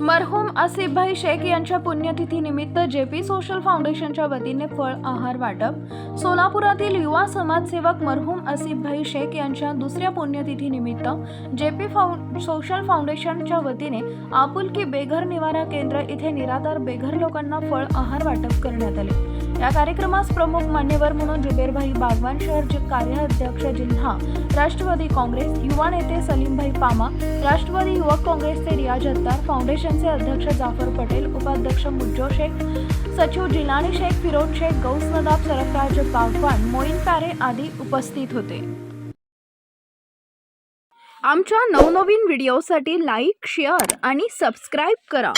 मरहूम आसिफभाई शेख यांच्या पुण्यतिथी निमित्त जे पी सोशल फाउंडेशनच्या वतीने फळ आहार वाटप. सोलापुरातील युवा समाजसेवक मरहूम आसिफभाई शेख यांच्या दुसऱ्या पुण्यतिथी निमित्त जे पी फाउं सोशल फाउंडेशनच्या वतीने आपुलकी बेघर निवारा केंद्र इथे निराधार बेघर लोकांना फळ आहार वाटप करण्यात आले. या कार्यक्रमास प्रमुख मान्यवर म्हणून जुबेरभाई बागवान शहरचे कार्याध्यक्ष जिल्हा राष्ट्रवादी काँग्रेस युवा नेते सलीमभाई पामा राष्ट्रवादी युवक काँग्रेसचे रियाज अत्तार फाउंडेशनचे अध्यक्ष जाफर पटेल उपाध्यक्ष मुज्जो शेख सचिव जिलानी शेख फिरोज शेख गौस नदाब सरफराज बागवान मोईन पॅरे आदी उपस्थित होते. आमच्या नवनवीन व्हिडिओसाठी लाईक शेअर आणि सबस्क्राईब करा.